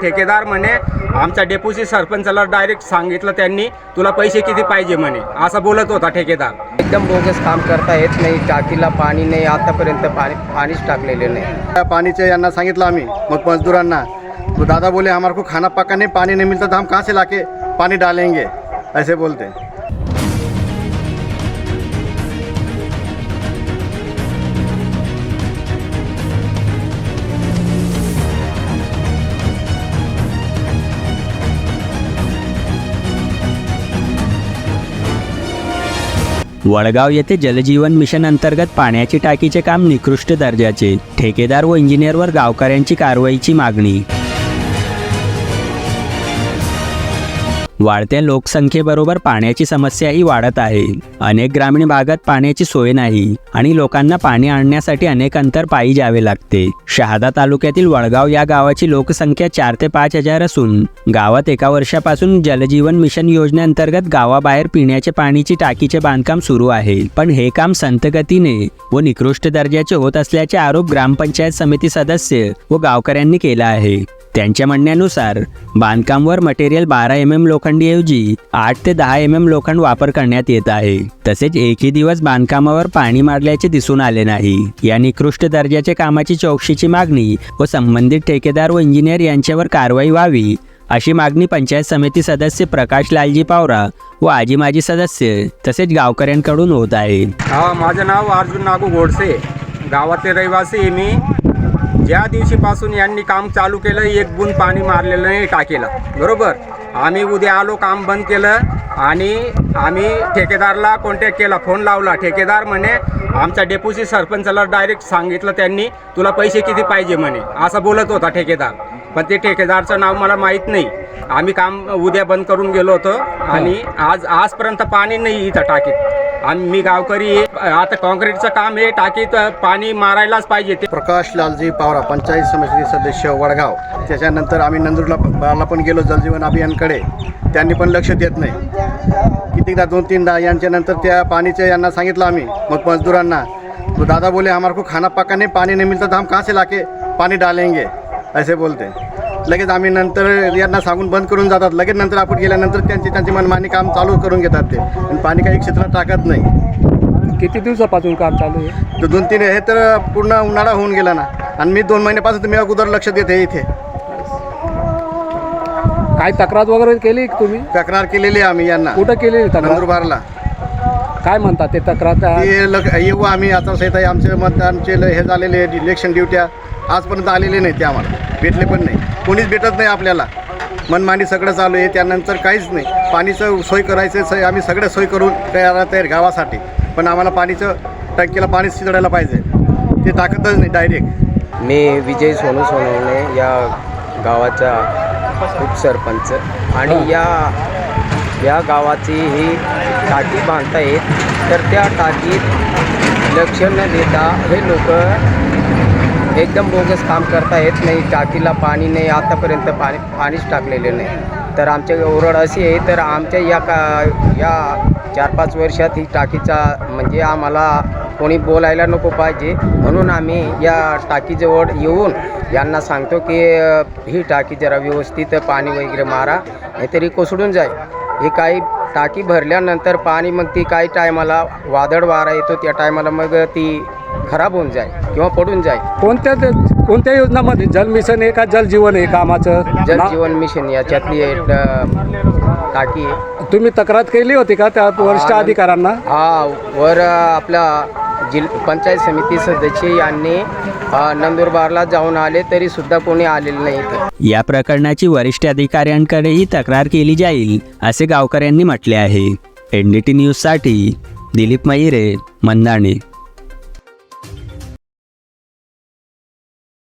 ठेकेदार म्हणे आमच्या डेप्युटी सरपंचाला डायरेक्ट सांगितलं त्यांनी तुला पैसे किती पाहिजे म्हणे. असं बोलत होता ठेकेदार. एकदम बोगस काम करता येत नाही टाकीला पाणी नाही आतापर्यंत पाणी पाणीच टाकलेले नाही. त्या पानीचे यांना सांगितलं आम्ही मग मजदूरांना. तो दादा बोले हमारे को खाना पका नहीं पानी नहीं मिलता तो हम कहाँ से लाके पानी डालेंगे? ऐसे बोलते। वडगाव येथे जलजीवन मिशन अंतर्गत पाण्याची टाकीचे काम निकृष्ट दर्जाचे. ठेकेदार व इंजिनियरवर गावकऱ्यांची कारवाईची मागणी. वाढत्या लोकसंख्येबरोबर पाण्याची समस्याही वाढत आहे. अनेक ग्रामीण भागात पाण्याची सोय नाही आणि लोकांना पाणी आणण्यासाठी अनेक अंतर पायी जावे लागते. शहादा तालुक्यातील वडगाव या गावाची लोकसंख्या चार ते पाच हजार असून गावात एका वर्षापासून जलजीवन मिशन योजनेअंतर्गत गावाबाहेर पिण्याचे पाणीची टाकीचे बांधकाम सुरू आहे. पण हे काम संतगतीने व निकृष्ट दर्जाचे होत असल्याचे आरोप ग्रामपंचायत समिती सदस्य व गावकऱ्यांनी केला आहे. त्यांच्या म्हणण्यानुसार बांधकामवर मटेरियल बारा एम एम लोखंडीऐवजी आठ ते दहा एम एम लोखंड वापर करण्यात येत आहे. तसेच एकही दिवस बांधकामावर पाणी मारल्याचे दिसून आले नाही. या निकृष्ट दर्जाच्या कामाची चौकशीची मागणी व संबंधित ठेकेदार व इंजिनियर यांच्यावर कारवाई व्हावी अशी मागणी पंचायत समिती सदस्य प्रकाश लालजी पावरा व आजी माजी सदस्य तसेच गावकऱ्यांकडून होत आहे. माझं नाव अर्जुन नागू गोडसे गावातले रहिवासी मी. ज्या दिवशीपासून यांनी काम चालू केलं एक बुंद पाणी मारलेलं नाही टाकेला. बरोबर? आम्ही उद्या आलो काम बंद केलं आणि आम्ही ठेकेदारला कॉन्टॅक्ट केला फोन लावला. ठेकेदार म्हणे आमच्या डेप्युटी सरपंचाला डायरेक्ट सांगितलं त्यांनी तुला पैसे किती पाहिजे म्हणे. असं बोलत होता ठेकेदार. पण ते ठेकेदारचं नाव मला माहीत नाही. आम्ही काम उद्या बंद करून गेलो होतो आणि आज आजपर्यंत पाणी नाही इथं टाकीत. आणि मी गावकरी आता कॉन्क्रीटचं काम हे टाकीत पाणी मारायलाच पाहिजे ते. प्रकाश लालजी पावरा पंचायत समिती सदस्य वडगाव. त्याच्यानंतर आम्ही नंदुरला पण गेलो जलजीवन अभियानकडे. त्यांनी पण लक्ष देत नाही. कितीदा दोन तीनदा यांच्यानंतर त्या पाणीचे यांना सांगितलं आम्ही मग मजदूरांना तो दादा बोले हमारे को खाना पका नाही पानी नहीं मिलता तो हम कहाँ से लाके पानी डालेंगे? ऐसे बोलते. लगेच आम्ही नंतर यांना सांगून बंद करून जातात. लगेच नंतर आपण गेल्यानंतर त्यांची त्यांची मनमानी काम चालू करून घेतात ते. आणि पाणी काही क्षेत्रात टाकत नाही. किती दिवसापासून काम चालू आहे? दोन तीन हे तर पूर्ण उन्हाळा होऊन गेला ना. आणि मी दोन महिन्यापासून तुम्ही अगोदर लक्ष देते इथे. काय तक्रार वगैरे केली तुम्ही? तक्रार केलेली आहे आम्ही यांना. कुठं केली तक्रार? नंदुरबारला. काय म्हणतात ते तक्रार? येऊ आम्ही आचारसंहिता आमचे मतदानचे ल- हे झालेले इलेक्शन ड्युट्या आजपर्यंत आलेले नाही ते आम्हाला. भेटले पण नाही. कोणीच भेटत नाही आपल्याला. मनमानी सगळं चालू आहे. त्यानंतर काहीच नाही. पाणीचं सोय करायचं सोय आम्ही सगळं सोय करून तयार तयार गावासाठी. पण आम्हाला पाणीचं टंकीला पाणी शिजडायला पाहिजे. ते टाकतच नाही डायरेक्ट मी विजय सोनू सोनवणे या गावाचा उपसरपंच आणि या या गावाची ही टाकी बांधता येत तर त्या टाकीत लक्ष न देता हे लोक एकदम बोगस काम करता येत नाही टाकीला पाणी नाही आतापर्यंत पाणी पाणीच टाकलेले नाही. तर आमच्या ओरड अशी आहे तर आमच्या या का या चार पाच वर्षात ही टाकीचा म्हणजे आम्हाला कोणी बोलायला नको पाहिजे. म्हणून आम्ही या टाकीजवळ येऊन यांना सांगतो की ही टाकी जरा व्यवस्थित पाणी वगैरे मारा नाहीतरी कोसळून जाईल. हे काही टाकी भरल्यानंतर पाणी मग ती काही टायमाला वादळ वारा येतो त्या टायमाला मग ती खराब होऊन जाईल किंवा पडून जाईल कोणत्या कोणत्या योजनामध्ये? जल मिशन आहे का? जल जीवन आहे कामाचं? जल ना- जीवन मिशन याच्यातली एक अ, टाकी आहे. तुम्ही तक्रार केली होती का त्या वरिष्ठ अधिकाऱ्यांना? हा वर अ, आपला जिल पंचायत समिती सदस्य यांनी अ, नंदुरबारला जाऊन आले तरी सुद्धा कोणी आलेलं नाही इथं. या प्रकरणाची वरिष्ठ अधिकाऱ्यांकडेही तक्रार केली जाईल असे गावकऱ्यांनी म्हटले आहे. एन डी टी न्यूजसाठी दिलीप मयिरे मंदाणे